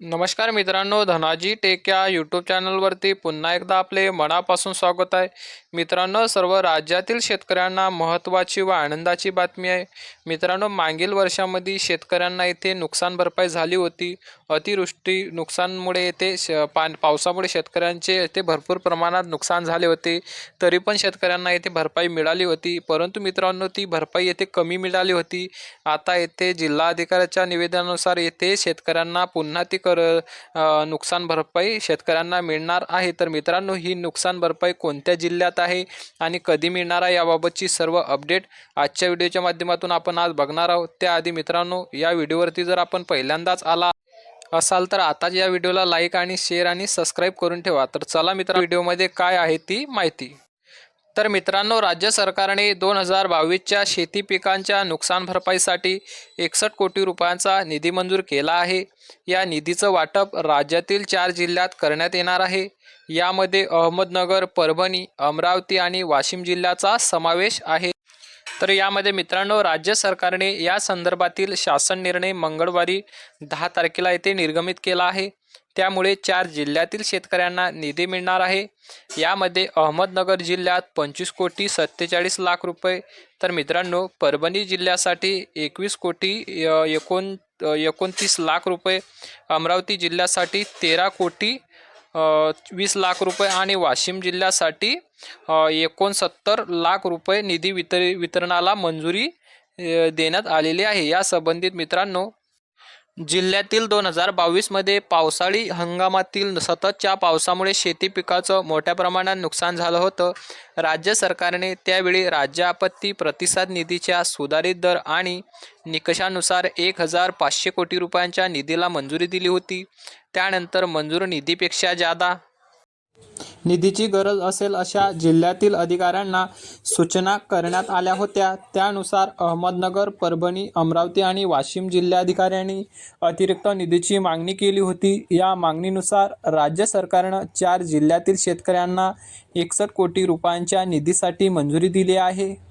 नमस्कार मित्रांनो धनाजी टेक या यूट्यूब चॅनलवरती पुन्हा एकदा आपले मनापासून स्वागत आहे. मित्रांनो सर्व राज्यातील शेतकऱ्यांना महत्त्वाची व आनंदाची बातमी आहे. मित्रांनो मागील वर्षामध्ये शेतकऱ्यांना येथे नुकसान भरपाई झाली होती. अतिवृष्टी नुकसानमुळे येथे श पा पावसामुळे शेतकऱ्यांचे येथे भरपूर प्रमाणात नुकसान झाले होते. तरी पण शेतकऱ्यांना येथे भरपाई मिळाली होती. परंतु मित्रांनो ती भरपाई येथे कमी मिळाली होती. आता येथे जिल्हाधिकाऱ्याच्या निवेदनानुसार येथे शेतकऱ्यांना पुन्हा ती कर नुकसान भरपाई शेतकऱ्यांना मिळणार आहे. तर मित्रांनो ही नुकसान भरपाई कोणत्या जिल्ह्यात आहे आणि कधी मिळणार आहे याबाबतची सर्व अपडेट आजच्या व्हिडिओच्या माध्यमातून आपण आज बघणार आहोत. त्याआधी मित्रांनो या व्हिडिओवरती जर आपण पहिल्यांदाच आला असाल तर आताच या व्हिडिओला लाईक आणि शेअर आणि सबस्क्राईब करून ठेवा. तर चला मित्र व्हिडिओमध्ये काय आहे ती माहिती. तर मित्रांनो राज्य सरकारने दोन हजार बावीसच्या शेती पिकांच्या नुकसान भरपाईसाठी एकसष्ट कोटी रुपयांचा निधी मंजूर केला आहे. या निधीचं वाटप राज्यातील चार जिल्ह्यात करण्यात येणार आहे. यामध्ये अहमदनगर परभणी अमरावती आणि वाशिम जिल्ह्याचा समावेश आहे. तर यामध्ये मित्रांनो राज्य सरकारने या संदर्भातील शासन निर्णय मंगळवारी दहा तारखेला येथे निर्गमित केला आहे. त्यामुळे चार जिल्ह्यातील शेतकऱ्यांना निधी मिळणार आहे. यामध्ये अहमदनगर जिल्ह्यात पंचवीस कोटी सत्तेचाळीस लाख रुपये तर मित्रांनो परभणी जिल्ह्यासाठी एकवीस कोटी एकोण एकोणतीस लाख रुपये अमरावती जिल्ह्यासाठी तेरा कोटी वीस लाख रुपये आणि वाशिम जिल्ह्यासाठी एकोणसत्तर लाख रुपये निधी वितर वितरणाला मंजुरी देण्यात आलेली आहे. या संबंधित मित्रांनो जिल्ह्यातील दोन हजार बावीसमध्ये पावसाळी हंगामातील सततच्या पावसामुळे शेती पिकाचं मोठ्या प्रमाणात नुकसान झालं होतं. राज्य सरकारने त्यावेळी राज्य आपत्ती प्रतिसाद निधीच्या सुधारित दर आणि निकषानुसार एक हजार पाचशे कोटी रुपयांच्या निधीला मंजुरी दिली होती. त्यानंतर मंजूर निधीपेक्षा जादा निधीची गरज असेल अशा जिल्ह्यातील अधिकाऱ्यांना सूचना करण्यात आल्या होत्या. त्यानुसार अहमदनगर परभणी अमरावती आणि वाशिम जिल्हाधिकाऱ्यांनी अतिरिक्त निधीची मागणी केली होती. या मागणीनुसार राज्य सरकारनं चार जिल्ह्यातील शेतकऱ्यांना एकसष्ट कोटी रुपयांच्या निधीसाठी मंजुरी दिली आहे.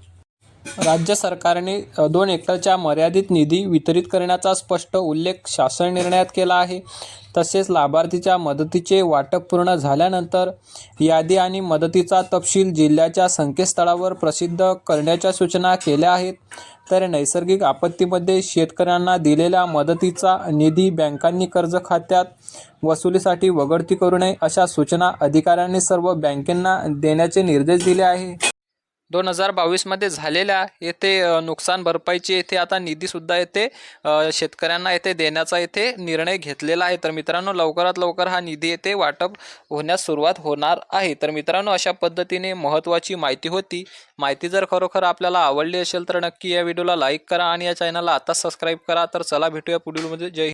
राज्य सरकारने दोन हेक्टरच्या मर्यादित निधी वितरित करण्याचा स्पष्ट उल्लेख शासन निर्णयात केला आहे. तसेच लाभार्थीच्या मदतीचे वाटप पूर्ण झाल्यानंतर यादी आणि मदतीचा तपशील जिल्ह्याच्या संकेतस्थळावर प्रसिद्ध करण्याच्या सूचना केल्या आहेत. तर नैसर्गिक आपत्तीमध्ये शेतकऱ्यांना दिलेल्या मदतीचा निधी बँकांनी कर्ज खात्यात वसुलीसाठी वगळती करू नये अशा सूचना अधिकाऱ्यांनी सर्व बँकांना देण्याचे निर्देश दिले आहे. दोन हजार बावीसमध्ये झालेल्या येथे नुकसान भरपाईची येथे आता निधीसुद्धा येथे शेतकऱ्यांना येथे देण्याचा येथे निर्णय घेतलेला आहे. तर मित्रांनो लवकरात लवकर हा निधी येथे वाटप होण्यास सुरुवात होणार आहे. तर मित्रांनो अशा पद्धतीने महत्त्वाची माहिती होती. माहिती जर खरोखर आपल्याला आवडली असेल तर नक्की या व्हिडिओला लाईक करा आणि या चॅनलला आता सबस्क्राईब करा. तर चला भेटूया पुढील म्हणजे जय